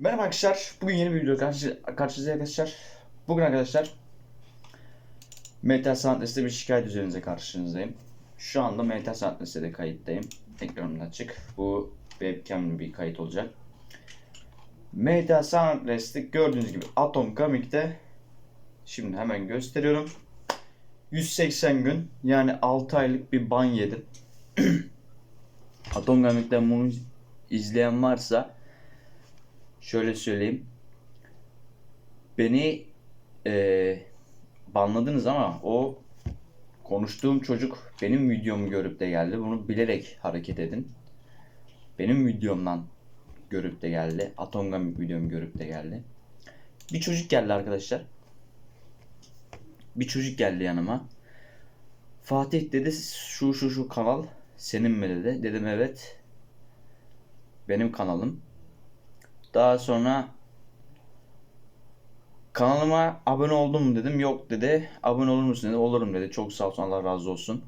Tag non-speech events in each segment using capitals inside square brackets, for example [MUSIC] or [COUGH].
Merhaba arkadaşlar. Bugün yeni bir video karşı, karşınızda arkadaşlar. Bugün arkadaşlar Metal Sanat Liste'de bir şikayet üzerinize karşınızdayım. Şu anda Metal Sanat Liste'de kayıttayım. Ekranımda açık. Bu webcam'li bir kayıt olacak. Metal Sanat Liste gördüğünüz gibi Atom Comic'te şimdi hemen gösteriyorum. 180 gün yani 6 aylık bir ban yedim. [CLEARS THROAT] Atom Comic'ten bunu izleyen varsa şöyle söyleyeyim. Beni eee banladınız ama o konuştuğum çocuk benim videomu görüp de geldi. Bunu bilerek hareket edin. Benim videomdan görüp de geldi. Atomgam videomu görüp de geldi. Bir çocuk geldi arkadaşlar. Bir çocuk geldi yanıma. Fatih dedi şu şu şu kanal senin mi dedi. Dedim evet. Benim kanalım. Daha sonra kanalıma abone oldum mu dedim. Yok dedi. Abone olur musun dedi. Olurum dedi. Çok sağ olsun Allah razı olsun.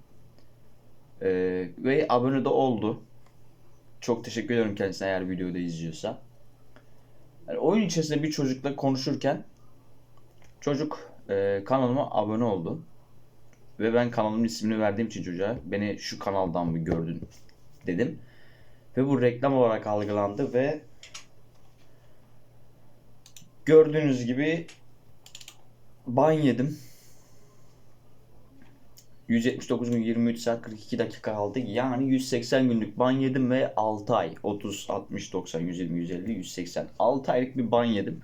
Ee, ve abone de oldu. Çok teşekkür ediyorum kendisine eğer videoda izliyorsa. Yani oyun içerisinde bir çocukla konuşurken çocuk e, kanalıma abone oldu. Ve ben kanalımın ismini verdiğim için çocuğa beni şu kanaldan mı gördün dedim. Ve bu reklam olarak algılandı ve Gördüğünüz gibi ban yedim. 179 gün 23 saat 42 dakika kaldı. Yani 180 günlük ban yedim ve 6 ay 30 60 90 120 150 180 6 aylık bir ban yedim.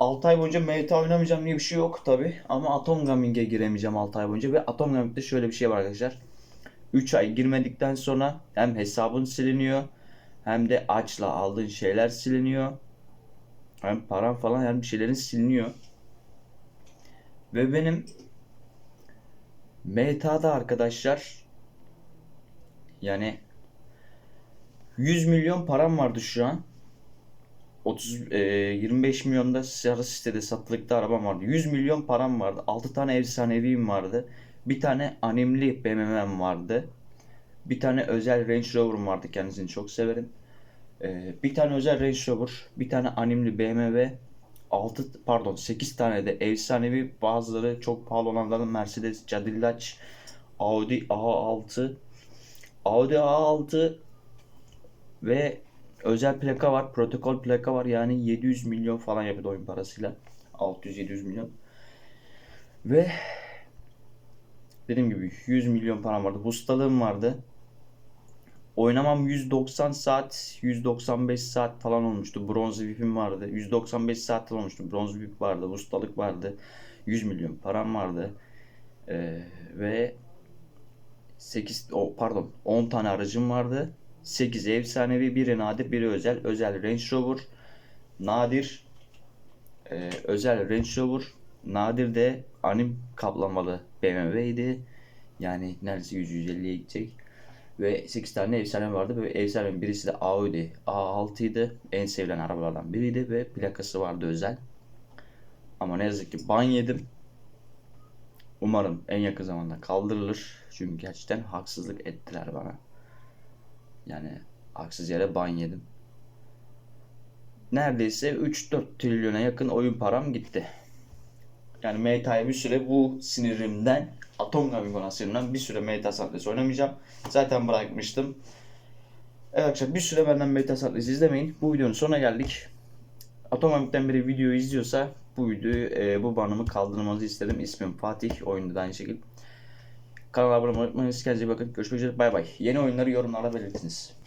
6 ay boyunca MT oynamayacağım diye bir şey yok tabi ama Atom Gaming'e giremeyeceğim 6 ay boyunca ve Atom Gaming'de şöyle bir şey var arkadaşlar. 3 ay girmedikten sonra hem hesabın siliniyor hem de açla aldığın şeyler siliniyor hem param falan hem bir şeylerin siliniyor. Ve benim MTA'da arkadaşlar yani 100 milyon param vardı şu an. 30 e, 25 milyonda sarı sitede satılıkta arabam vardı. 100 milyon param vardı. 6 tane efsaneviyim vardı. Bir tane animli BMW'm vardı. Bir tane özel Range Rover'ım vardı. Kendisini çok severim. Ee, bir tane özel Range Rover, bir tane animli BMW, 6 pardon 8 tane de efsanevi bazıları çok pahalı olanların Mercedes, Cadillac, Audi A6, Audi A6 ve özel plaka var, protokol plaka var yani 700 milyon falan yapıyor oyun parasıyla. 600-700 milyon. Ve dediğim gibi 100 milyon param vardı. Ustalığım vardı. Oynamam 190 saat, 195 saat falan olmuştu. Bronz VIP'im vardı. 195 saat falan olmuştu. Bronz VIP vardı, ustalık vardı. 100 milyon param vardı. Ee, ve 8 o pardon 10 tane aracım vardı. 8 efsanevi, biri nadir, biri özel. Özel Range Rover, nadir e, özel Range Rover, nadir de anim kaplamalı BMW'ydi. Yani neredeyse 100-150'ye gidecek. Ve 8 tane efsane vardı ve efsanenin birisi de Audi A6 idi. En sevilen arabalardan biriydi ve plakası vardı özel. Ama ne yazık ki ban yedim. Umarım en yakın zamanda kaldırılır. Çünkü gerçekten haksızlık ettiler bana. Yani haksız yere ban yedim. Neredeyse 3-4 trilyona yakın oyun param gitti. Yani Meta'ya bir süre bu sinirimden Atom kombinasyonundan bir süre Meta Satless oynamayacağım. Zaten bırakmıştım. Evet arkadaşlar bir süre benden Meta Satless izlemeyin. Bu videonun sonuna geldik. Atom Comic'ten biri video izliyorsa bu videoyu e, bu banımı kaldırmanızı istedim. İsmim Fatih. Oyunda da aynı şekilde. Kanala abone olmayı unutmayın. Kendinize bakın. Görüşmek üzere. Bay bay. Yeni oyunları yorumlarda belirtiniz.